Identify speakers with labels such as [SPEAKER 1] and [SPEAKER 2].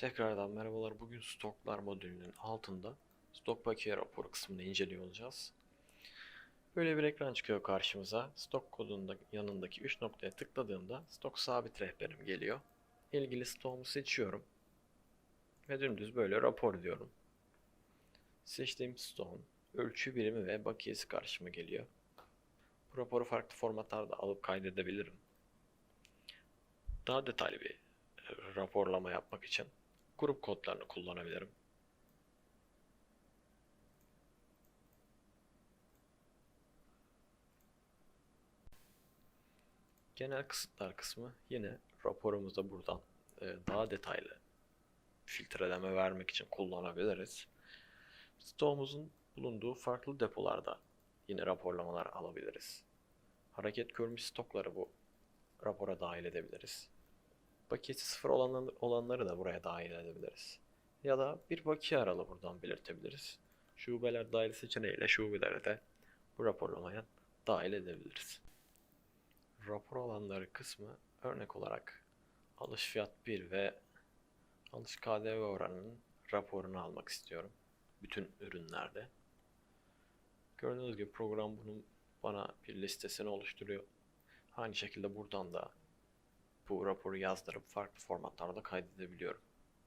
[SPEAKER 1] Tekrardan merhabalar. Bugün stoklar modülünün altında stok bakiye raporu kısmını inceliyor olacağız. Böyle bir ekran çıkıyor karşımıza. Stok kodunda yanındaki 3 noktaya tıkladığımda stok sabit rehberim geliyor. İlgili stoğumu seçiyorum. Ve dümdüz böyle rapor diyorum. Seçtiğim stoğun ölçü birimi ve bakiyesi karşıma geliyor. Bu raporu farklı formatlarda alıp kaydedebilirim. Daha detaylı bir e, raporlama yapmak için grup kodlarını kullanabilirim. Genel kısıtlar kısmı yine raporumuzda buradan e, daha detaylı filtreleme vermek için kullanabiliriz. Stoğumuzun bulunduğu farklı depolarda yine raporlamalar alabiliriz. Hareket görmüş stokları bu rapora dahil edebiliriz. Bakiyesi sıfır olanlar- olanları da buraya dahil edebiliriz. Ya da bir bakiye aralı buradan belirtebiliriz. Şubeler dahil seçeneğiyle şubeleri de bu raporlamaya dahil edebiliriz. Rapor alanları kısmı örnek olarak alış fiyat 1 ve alış KDV oranının raporunu almak istiyorum. Bütün ürünlerde. Gördüğünüz gibi program bunun bana bir listesini oluşturuyor. Aynı şekilde buradan da bu raporu yazdırıp farklı formatlarda kaydedebiliyorum.